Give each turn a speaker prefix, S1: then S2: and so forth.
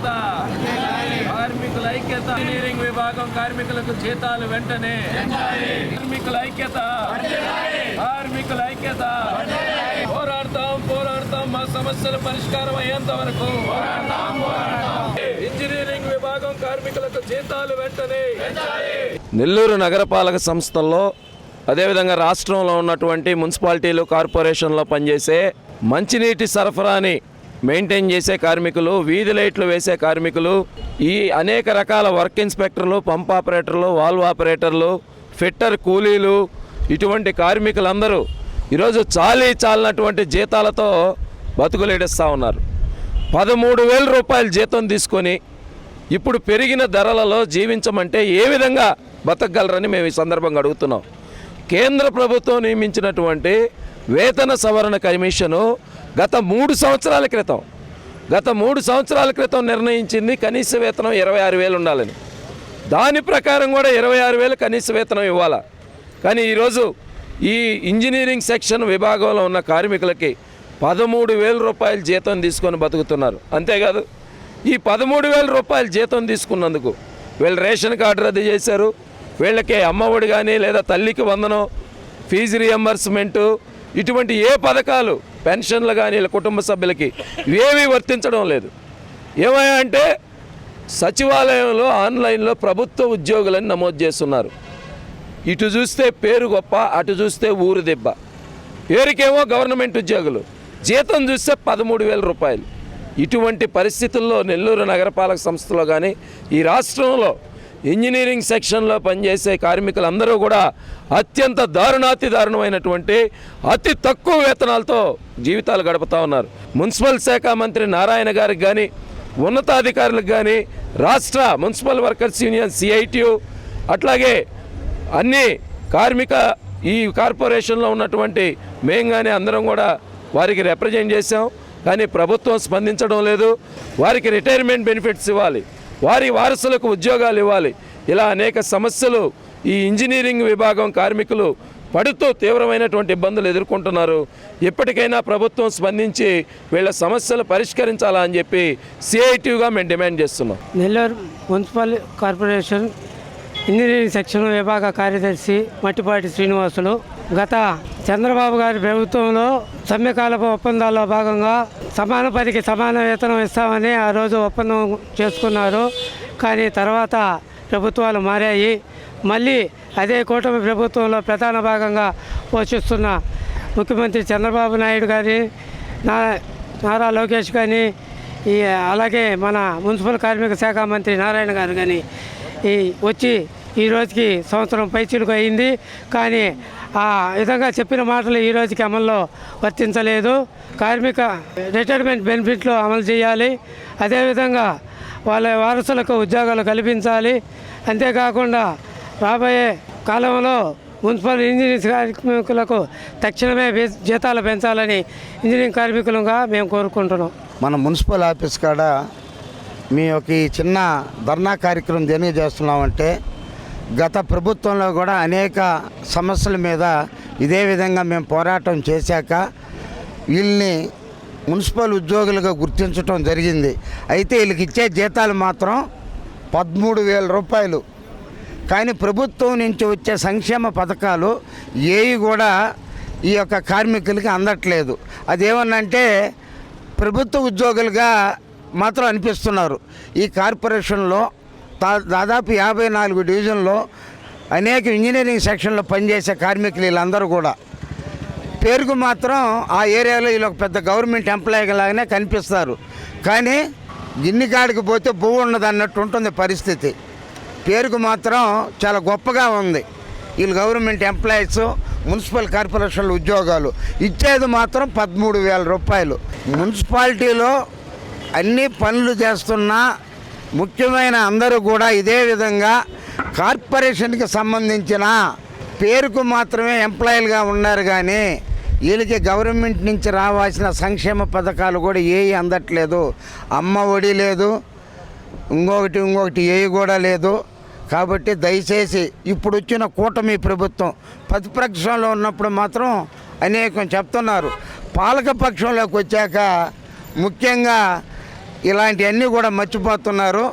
S1: ఐక్యత కార్మికుల ఐక్యత ఇంజనీరింగ్ విభాగం కార్మికులకు జీతాలు వెంటనే. కార్మికుల ఐక్యత కార్మికుల ఐక్యత. పోరాడతాం పోరాడతాం మా సమస్యల పరిష్కారం అయ్యేంత వరకు. ఇంజనీరింగ్ విభాగం కార్మికులకు జీతాలు వెంటనే. నెల్లూరు నగరపాలక సంస్థల్లో అదేవిధంగా రాష్ట్రంలో ఉన్నటువంటి మున్సిపాలిటీలు కార్పొరేషన్లో పనిచేసే మంచినీటి సరఫరాని మెయింటైన్ చేసే కార్మికులు వీధి లైట్లు వేసే కార్మికులు ఈ అనేక రకాల వర్క్ ఇన్స్పెక్టర్లు పంప్ ఆపరేటర్లు వాల్వ్ ఆపరేటర్లు ఫిట్టర్ కూలీలు ఇటువంటి కార్మికులందరూ ఈరోజు చాలీ చాలినటువంటి జీతాలతో బతుకులేడిస్తూ ఉన్నారు. పదమూడు వేల రూపాయల జీతం తీసుకొని ఇప్పుడు పెరిగిన ధరలలో జీవించమంటే ఏ విధంగా బతకగలరని మేము ఈ సందర్భంగా అడుగుతున్నాం. కేంద్ర ప్రభుత్వం నియమించినటువంటి వేతన సవరణ కమిషను గత మూడు సంవత్సరాల క్రితం గత మూడు సంవత్సరాల క్రితం నిర్ణయించింది కనీస వేతనం ఇరవై ఆరు వేలు ఉండాలని. దాని ప్రకారం కూడా ఇరవై ఆరు వేలు కనీస వేతనం ఇవ్వాలా? కానీ ఈరోజు ఈ ఇంజనీరింగ్ సెక్షన్ విభాగంలో ఉన్న కార్మికులకి పదమూడు వేల రూపాయల జీతం తీసుకొని బతుకుతున్నారు. అంతేకాదు ఈ పదమూడు వేల రూపాయల జీతం తీసుకున్నందుకు వీళ్ళు రేషన్ కార్డు రద్దు చేశారు. వీళ్ళకి అమ్మఒడి కానీ లేదా తల్లికి వందనం ఫీజు రియంబర్స్మెంటు ఇటువంటి ఏ పథకాలు పెన్షన్లు కానీ వీళ్ళ కుటుంబ సభ్యులకి ఇవేమీ వర్తించడం లేదు. ఏమయ్యా అంటే సచివాలయంలో ఆన్లైన్లో ప్రభుత్వ ఉద్యోగులని నమోదు చేస్తున్నారు. ఇటు చూస్తే పేరు గొప్ప అటు చూస్తే ఊరు దెబ్బ. పేరుకేమో గవర్నమెంట్ ఉద్యోగులు. జీతం చూస్తే పదమూడు వేల రూపాయలు. ఇటువంటి పరిస్థితుల్లో నెల్లూరు నగరపాలక సంస్థలో కానీ ఈ రాష్ట్రంలో ఇంజనీరింగ్ సెక్షన్లో పనిచేసే కార్మికులందరూ కూడా అత్యంత దారుణాతి దారుణమైనటువంటి అతి తక్కువ వేతనాలతో జీవితాలు గడుపుతూ ఉన్నారు. మున్సిపల్ శాఖ మంత్రి నారాయణ గారికి కానీ ఉన్నతాధికారులకు కానీ రాష్ట్ర మున్సిపల్ వర్కర్స్ యూనియన్ సిఐటియు అట్లాగే అన్ని కార్మిక ఈ కార్పొరేషన్లో ఉన్నటువంటి మేము కానీ అందరం కూడా వారికి రిప్రజెంట్ చేశాం. కానీ ప్రభుత్వం స్పందించడం లేదు. వారికి రిటైర్మెంట్ బెనిఫిట్స్ ఇవ్వాలి. వారి వారసులకు ఉద్యోగాలు ఇవ్వాలి. ఇలా అనేక సమస్యలు ఈ ఇంజనీరింగ్ విభాగం కార్మికులు పడుతూ తీవ్రమైనటువంటి ఇబ్బందులు ఎదుర్కొంటున్నారు. ఎప్పటికైనా ప్రభుత్వం స్పందించి వీళ్ళ సమస్యలు పరిష్కరించాలా అని చెప్పి సిఐటిగా మేము డిమాండ్ చేస్తున్నాం.
S2: Nellore municipal corporation engineering section విభాగ కార్యదర్శి మట్టిపాటి శ్రీనివాసులు గత చంద్రబాబు గారి ప్రభుత్వంలో సమ్మెకాలపు ఒప్పందాల్లో భాగంగా సమాన పనికి సమాన వేతనం ఇస్తామని ఆ రోజు ఒప్పందం చేసుకున్నారు. కానీ తర్వాత ప్రభుత్వాలు మారాయి. మళ్ళీ అదే కూటమి ప్రభుత్వంలో ప్రధాన భాగంగా పోషిస్తున్న ముఖ్యమంత్రి చంద్రబాబు నాయుడు కానీ నా నారా లోకేష్ కానీ ఈ అలాగే మన మున్సిపల్ కార్మిక శాఖ మంత్రి నారాయణ గారు కానీ ఈ వచ్చి ఈ రోజుకి సంవత్సరం పైచిలుకు అయింది. కానీ ఆ విధంగా చెప్పిన మాటలు ఈ రోజుకి అమల్లో వర్తించలేదు. కార్మిక రిటైర్మెంట్ బెనిఫిట్లు అమలు చేయాలి. అదేవిధంగా వాళ్ళ వారసులకు ఉద్యోగాలు కల్పించాలి. అంతేకాకుండా రాబోయే కాలంలో మున్సిపల్ ఇంజనీరింగ్ కార్మికులకు తక్షణమే జీతాలు పెంచాలని ఇంజనీరింగ్ కార్మికులుగా మేము కోరుకుంటున్నాం.
S3: మన మున్సిపల్ ఆఫీస్ కాడ మీ యొక్క ఈ చిన్న ధర్నా కార్యక్రమం దేనికి చేస్తున్నామంటే గత ప్రభుత్వంలో కూడా అనేక సమస్యల మీద ఇదే విధంగా మేము పోరాటం చేశాక వీళ్ళని మున్సిపల్ ఉద్యోగులుగా గుర్తించడం జరిగింది. అయితే వీళ్ళకి ఇచ్చే జీతాలు మాత్రం పదమూడు వేల రూపాయలు. కానీ ప్రభుత్వం నుంచి వచ్చే సంక్షేమ పథకాలు ఏవి కూడా ఈ యొక్క కార్మికులకి అందట్లేదు. అదేమన్నంటే ప్రభుత్వ ఉద్యోగులుగా మాత్రం అనిపిస్తున్నారు. ఈ కార్పొరేషన్లో దాదాపు యాభై నాలుగు డివిజన్లో అనేక ఇంజనీరింగ్ సెక్షన్లో పనిచేసే కార్మికులు వీళ్ళందరూ కూడా. పేరుకు మాత్రం ఆ ఏరియాలో వీళ్ళు ఒక పెద్ద గవర్నమెంట్ ఎంప్లాయీ లాగానే కనిపిస్తారు. కానీ గిన్ని కాడికి పోతే భూ ఉన్నది అన్నట్టు ఉంటుంది పరిస్థితి. పేరుకు మాత్రం చాలా గొప్పగా ఉంది. వీళ్ళు గవర్నమెంట్ ఎంప్లాయీస్ మున్సిపల్ కార్పొరేషన్ల ఉద్యోగాలు. ఇచ్చేది మాత్రం పదమూడు వేల రూపాయలు. మున్సిపాలిటీలో అన్ని పనులు చేస్తున్నా ముఖ్యమైన అందరూ కూడా ఇదే విధంగా కార్పొరేషన్కి సంబంధించిన పేరుకు మాత్రమే ఎంప్లాయీలుగా ఉన్నారు కానీ వీళ్ళకి గవర్నమెంట్ నుంచి రావాల్సిన సంక్షేమ పథకాలు కూడా ఏవి అందట్లేదు. అమ్మ ఒడి లేదు ఇంకొకటి ఇంకొకటి ఏవి కూడా లేదు. కాబట్టి దయచేసి ఇప్పుడు వచ్చిన కూటమి ప్రభుత్వం ప్రతిపక్షంలో ఉన్నప్పుడు మాత్రం అనేకం చెప్తున్నారు. పాలక పక్షంలోకి వచ్చాక ముఖ్యంగా ఇలాంటివన్నీ కూడా మర్చిపోతున్నారు.